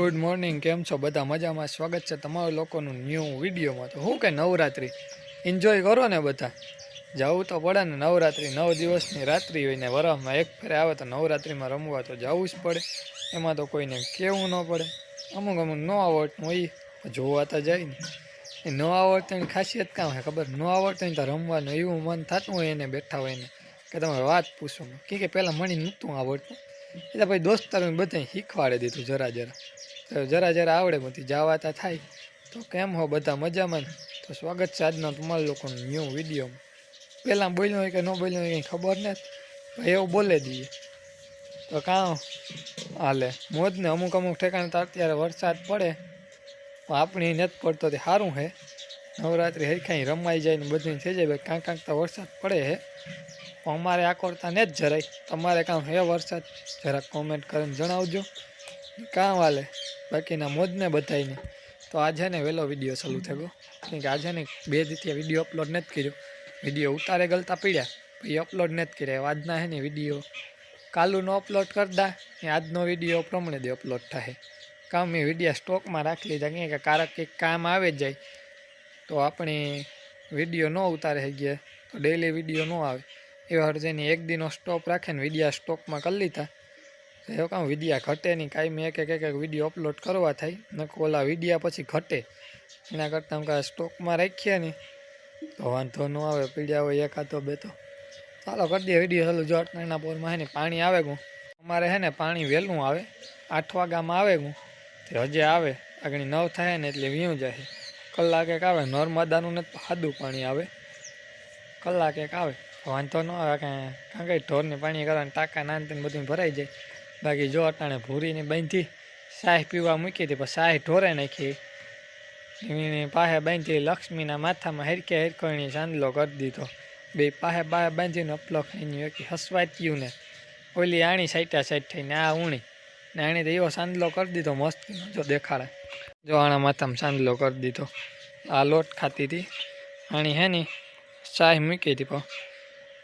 Good morning કેમ છો? બધા મજામાં? સ્વાગત છે તમારા લોકોનું ન્યૂ વિડીયોમાં તો હું કે નવરાત્રિ? એન્જોય કરો ને બધા. જવું તો પડે ને નવરાત્રિ, નવ દિવસની રાત્રિ હોય ને વરસમાં એક ફેરે આવે તો નવરાત્રિમાં રમવા તો જવું જ પડે. એમાં તો કોઈને કહેવું ન પડે. અમુક અમુક ન આવડતું હોય, જોવા તો જાય ને. એ ન આવડતું ખાસિયત કામ હોય? ખબર? ન આવડતું તો રમવાનું એવું મન થતું હોય એને બેઠા હોય ને, કે તમે વાત પૂછો. કે કે પહેલાં મણી નહોતું આવડતું. એટલે ભાઈ દોસ્તારોને બધાને શીખવાડી દીધું જરા જરા. જરા જરા આવડે બધી જવા થાય. તો કેમ હો બધા મજામાં? તો સ્વાગત છે આજના તમારા લોકોનું ન્યૂ વિડીયોમાં પહેલાં બોલ્યો હોય કે ન બોલ્યો હોય કંઈ ખબર નથી એવું બોલે દઈએ. તો કાં હાલે? મોજને અમુક અમુક ઠેકાણે તો અત્યારે વરસાદ પડે, પણ આપણી નથી પડતો તે સારું છે નવરાત્રિ હરખાઈ રમાઈ જાય ને બધું થઈ જાય, ભાઈ કાંક કાંક તો વરસાદ પડે છે પણ અમારે આકોરતા ને જ જરાય. તમારે કામ હે વરસાદ? જરાક કોમેન્ટ કરીને જણાવજો. કાં વાલે? બાકીના મોજને બધાયને. તો આજે ને વહેલો વીડિયો ચાલુ થયો. કેમ કે આજે ને બે દીથી વીડિયો અપલોડ નથી કર્યો. વીડિયો ઉતારે ગલતા પડ્યા. પછી અપલોડ નથી કર્યા. આજના હે ને વીડિયો કાલુનો અપલોડ કરતા એ આજનો વીડિયો પ્રમાણે દે અપલોડ થાય કામ મેં વિડીયા સ્ટોકમાં રાખી લીધા. કે કારક કંઈક કામ આવે જાય. તો આપણે વીડિયો ન ઉતારે ગયા. તો ડેલી વીડિયો ન આવે. એવા અર્જેની એક દિનો સ્ટોપ રાખે ને વિડીયા સ્ટોકમાં કરી લીધા. એવું કામ વિડીયા ઘટે નહીં. કાંઈ મેં એક એક એક વીડિયો અપલોડ કરવા થાય. નકો ઓલા વિડીયા પછી ઘટે. એના કરતાં કાંઈ સ્ટોકમાં રાખીએ ને તો વાંધો ન આવે, પીડ્યા હોય એકાદો બે તો ચાલો કરી દઈએ વીડિયો. ચાલુ જો અટનાના પોરમાં હે ને પાણી આવે ગું અમારે હે ને પાણી વહેલું આવે. આઠ વાગ્યામાં આવે ગું તે હજે આવે. આગળ નવ થાય ને એટલે વીયું જાય. કલાક એક આવે. નર્મદાનું ને સાદું પાણી આવે. કલાક એક આવે. વાંધો ન આવે. કાંઈ કાંઈ ઢોરને પાણી કરવાની ટાંકા નાન બધું ભરાઈ જાય. બાકી જો અટાણે ભૂરીને બાંધી સાહ પીવા મૂકી હતી, પણ સાહ ઢોરે નાખી. એની પાસે બાંધી લક્ષ્મીના માથામાં હેરકે હેરકોણી ચાંદલો કરી દીધો. બે પાસે બાય બાંધીને અપલો ખાઈને એક હસવાચ્યું ને ઓલી આણી સાઈટા સાઈડ થઈને આ ઉણી ને આણી તો એવો ચાંદલો કરી દીધો, મસ્ત જો દેખાડે. જો આણા માથામાં ચાંદલો કરી દીધો. આ લોટ ખાતી હતી. આણી હે ને ચાય મૂકી હતી, પણ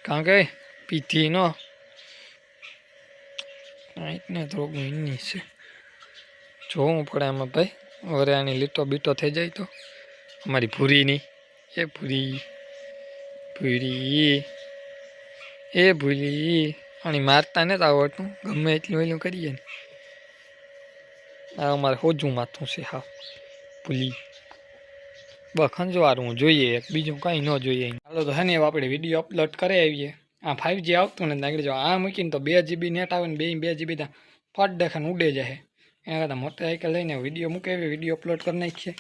કારણ કે પીધી નો. ને થોડુંક મીની છે. જોવું પડે એમાં ભાઈ. વરે લીટો બીટો થઈ જાય તો. અમારી ભૂરીની. એ ભૂરી. ભૂરી. એ ભૂરી. આની મારતા નથી આવડતું. ગમે એટલું એટલું કરીએ ને. આ અમારે હોજું માથું છે હા ભૂલી. બસ ખંજવારું જોઈએ. બીજું કાંઈ ન જોઈએ. હાલો તો હે ને આપણે વીડિયો અપલોડ કરી આવીએ. આ ફાઇવ જી આવતું ને આગળ જો આ મૂકીને તો બે જીબી નેટ આવે ને બે બે જીબી ત્યાં ફટ દેખાને ઉડે જાય. એના કરતાં મોટરસાઇકલ લઈને વીડિયો મૂકે વીડિયો અપલોડ કરી નાખીએ.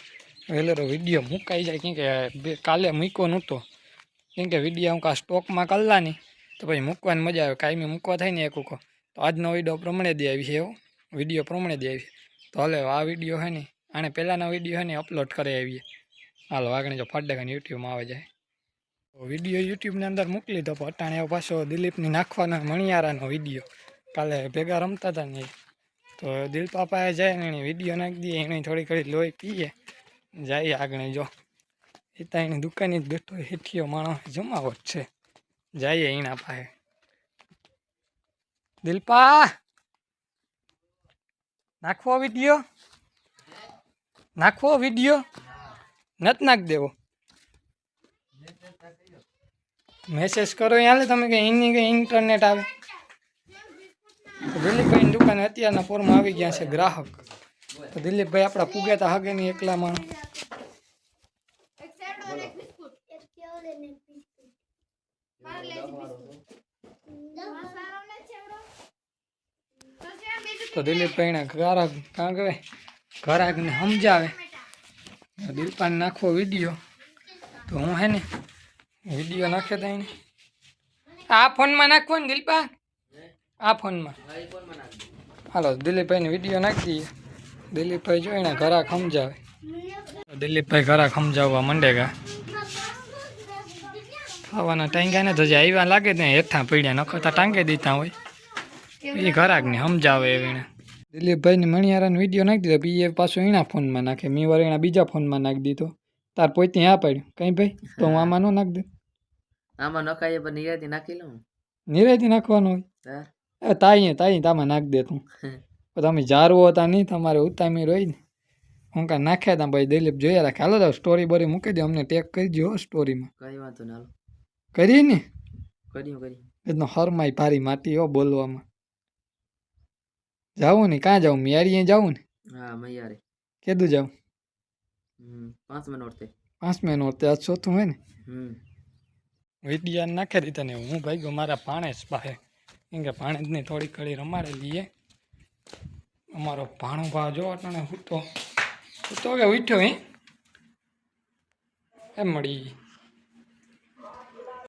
વહેલો વીડિયો મુકાઈ જાય, કેમ કે કાલે મૂક્યો નહોતો. કેમ કે વીડિયો હું કાં સ્ટોકમાં કરલા નહીં, તો પછી મૂકવાની મજા આવે. કાયમી મૂકવા થાય ને એક ઉકો. તો આજનો વીડિયો પ્રમાણે દે આવી છે એવો વીડિયો પ્રમાણે દે આવી તો હાલે આ વીડિયો છે ને, આને પહેલાંનો વીડિયો છે ને અપલોડ કરી આવીએ. હાલો, આગળ જો ફાટે યુટ્યુબમાં આવે જાય. વીડિયો યુટ્યુબની અંદર મોકલી દો પણ અટાણે પાછો દિલીપની નાખવાનો મણિયારાનો વીડિયો. કાલે ભેગા રમતા હતા ને તો દિલ પાપાએ જાય ને એને વીડિયો નાખી દઈએ એને થોડી ઘડી લોહી પીએ. જઈએ આગળ જો. એ તો એની દુકાને જ બેઠો હેઠિયો માણસ જમાવટ છે. જઈએ એના પાસે. દિલપા! નાખવો વીડિયો? નાખવો વીડિયો? નથી નાખ દેવો. મેસેજ કરો હાલે તમે કે એની કે ઇન્ટરનેટ આવે. દિલીપભાઈની દુકાને અત્યારના પોરમાં આવી ગયા છે ગ્રાહક. તો દિલીપભાઈ આપણા પુગેતા હગે નહીં એકલા માણસ તો દિલીપભાઈના ગ્રાહક કાં કહેવાય ગ્રાહકને સમજાવે. દિલપાન નાખવો વીડિયો. તો હું હે ને વીડિયો નાખ્યો તો એને. આ ફોનમાં નાખવો ને દિલપા આ ફોનમાં. હાલો, દિલીપભાઈને વીડિયો નાખી દઈએ. દિલીપભાઈ જોઈને ઘરાક સમજાવે દિલીપભાઈ ઘરાક સમજાવવા માંડેગા ખાવાના ટાંગ્યા ને તો જે આવ્યા લાગે ને હેઠા પીડ્યા નખતા ટાંગે દીધા હોય. એ ઘરાકને સમજાવે એવીને દિલીપભાઈને મણિયારાનો વીડિયો નાખી દીધો એ પાછો એના ફોનમાં નાખે. મેં વાર એના બીજા ફોનમાં નાખી દીધો. તાર પોતે આ પાડ્યું. કઈ ભાઈ? તો હું આમાં ન નાખ દે આમાં નખાય પણ નિરાતી નાખી લઉં નિરાતી નાખવાનું હોય? તાઈ તાઈ તામાં નાખ દે તું. તમે જારવો હતા નહીં તમારે ઉતામી રહી ને. હું કાંઈ નાખ્યા હતા ભાઈ દિલીપ જોયા રાખે. હાલો તો સ્ટોરી બોરી મૂકી દે અમને ટેક કરી દો સ્ટોરીમાં કઈ વાંધો ના કરી ને? કર્યું કર્યું એનો હરમાય ભારી માટી હો બોલવામાં. જાવું ને? કાં જાઉં? મિયારીએ જાવું ને? હા મિયારી કેદું હમ પાંચ મિનિટ ઓરતે પાંચ મિનિટ નોરતે આજ ચોથું હોય ને? હમ. વિડિયા નાખી દીધા ને હું ભાઈ ગયો મારા ભાણેજ પાસે. કેમ કે ભાણેજની થોડી કળી રમાડેલી એ અમારો ભાણો ભાવ જો અટાણે હું તો. કે ઉઠ્યો હે. એમ મળી.